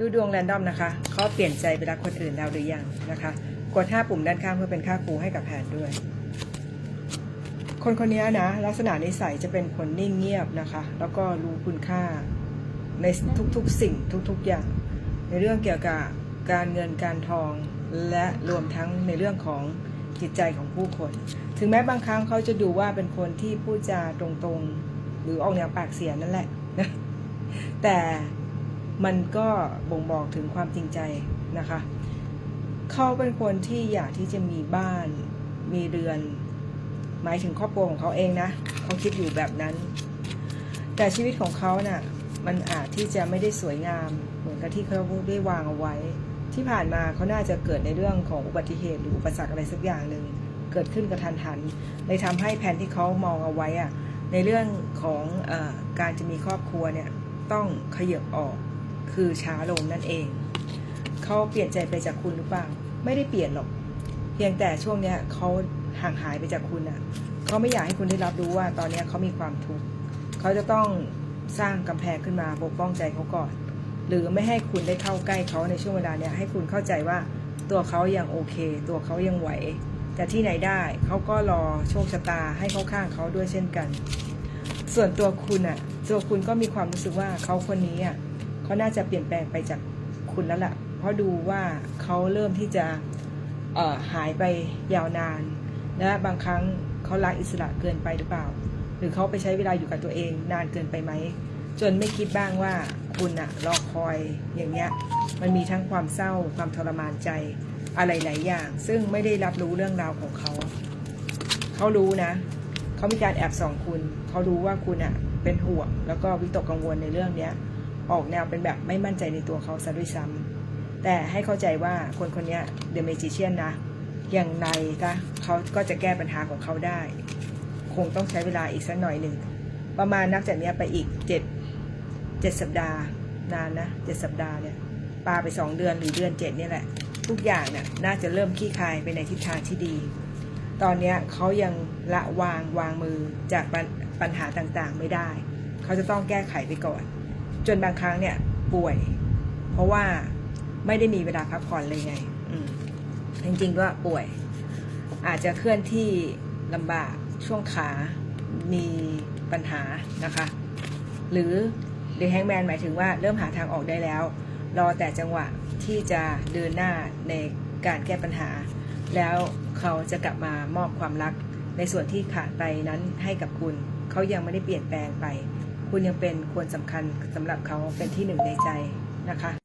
ดูดวงแรนดอมนะคะเขาเปลี่ยนใจไปรักคนอื่นแล้วหรือยังนะคะ กด 5 ปุ่มด้านข้างเพื่อเป็นค่าครูให้กับแผนด้วย คนคนนี้นะ ลักษณะนิสัยจะเป็นคนนิ่งเงียบนะคะ แล้วก็รู้คุณค่าในทุกๆสิ่งทุกๆอย่าง ในเรื่องเกี่ยวกับการเงินการทองและรวมทั้งในเรื่องของจิตใจของผู้คน ถึงแม้บางครั้งเขาจะดูว่าเป็นคนที่พูดจาตรงๆ หรือออกแนวปากเสียนั่นแหละนะแต่ มันก็บ่งบอกถึงความจริงใจนะคะ เขาเป็นคนที่อยากที่จะมีบ้านมีเรือน หมายถึงครอบครัวของเขาเองนะเขาคิดอยู่แบบนั้น แต่ชีวิตของเขาน่ะมันอาจที่จะไม่ได้สวยงาม เหมือนกับที่เขาได้วางเอาไว้ ที่ผ่านมาเขาน่าจะเกิดในเรื่องของอุบัติเหตุหรืออุปสรรคอะไรสักอย่างหนึ่งเกิดขึ้นกระทันหันเลยทำให้แผนที่เขามองเอาไว้อะในเรื่องของอการจะมีครอบครัวเนี่ยต้องขยับออก คือช้าลงนั่นเอง เขาเปลี่ยนใจไปจากคุณหรือเปล่า ไม่ได้เปลี่ยนหรอก เพียงแต่ช่วงเนี้ยเขาห่างหายไปจากคุณอะเขาไม่อยากให้คุณได้รับรู้ว่าตอนนี้เขามีความทุกข์เขาจะต้องสร้างกำแพงขึ้นมาปกป้องใจเขาก่อน หรือไม่ให้คุณได้เข้าใกล้เขาในช่วงเวลาเนี้ยให้คุณเข้าใจว่าตัวเขายังโอเค ตัวเขายังไหว แต่ที่ไหนได้เขาก็รอโชคชะตาให้เข้าข้างเขาด้วยเช่นกัน ส่วนตัวคุณอะตัวคุณก็มีความรู้สึกว่าเขาคนนี้อะ เขาน่าจะเปลี่ยนแปลงไปจากคุณแล้วล่ะ เพราะดูว่าเขาเริ่มที่จะเอ่อหายไปยาวนาน และบางครั้งเขารักอิสระเกินไปหรือเปล่า หรือเขาไปใช้เวลาอยู่กับตัวเองนานเกินไปไหม จนไม่คิดบ้างว่าคุณอะรอคอยอย่างเงี้ย มันมีทั้งความเศร้าความทรมานใจอะไรหลายอย่าง ซึ่งไม่ได้รับรู้เรื่องราวของเขา เขารู้นะ เขามีการแอบส่องคุณ เขารู้ว่าคุณอะเป็นห่วง แล้วก็วิตกกังวลในเรื่องเนี้ย ออกแนวเป็นแบบไม่มั่นใจในตัวเขาซะด้วยซ้ำแต่ให้เข้าใจว่าคนคนนี้เดอะเมจิเชียนนะ อย่างไรก็เขาก็จะแก้ปัญหาของเขาได้ คงต้องใช้เวลาอีกสักหน่อยหนึ่ง ประมาณนับจากนี้ไปอีกเจ็ดเจ็ดสัปดาห์ นานนะเจ็ดสัปดาห์เนี่ยปาไปสองเดือนหรือเดือนเจ็ดเนี่ยแหละ ทุกอย่างเนี่ยน่าจะเริ่มคลี่คลายไปในทิศทางที่ดี ตอนนี้เขายังละวางวางมือจากปัญปัญหาต่างๆไม่ได้ เขาจะต้องแก้ไขไปก่อน จนบางครั้งเนี่ยป่วย เพราะว่าไม่ได้มีเวลาพักผ่อนเลยไงอืมจริงๆก็ป่วย อาจจะเคลื่อนที่ลำบากช่วงขามีปัญหานะคะ หรือเด e แฮงแมนหมายถึงว่าเริ่มหาทางออกได้แล้ว รอแต่จังหวะที่จะเดินหน้าในการแก้ปัญหา แล้วเขาจะกลับมามอบความรักในส่วนที่ขาดไปนั้นให้กับคุณ เขายังไม่ได้เปลี่ยนแปลงไป คุณยังเป็นคนสำคัญสำหรับเขาเป็นที่หนึ่งในใจนะคะ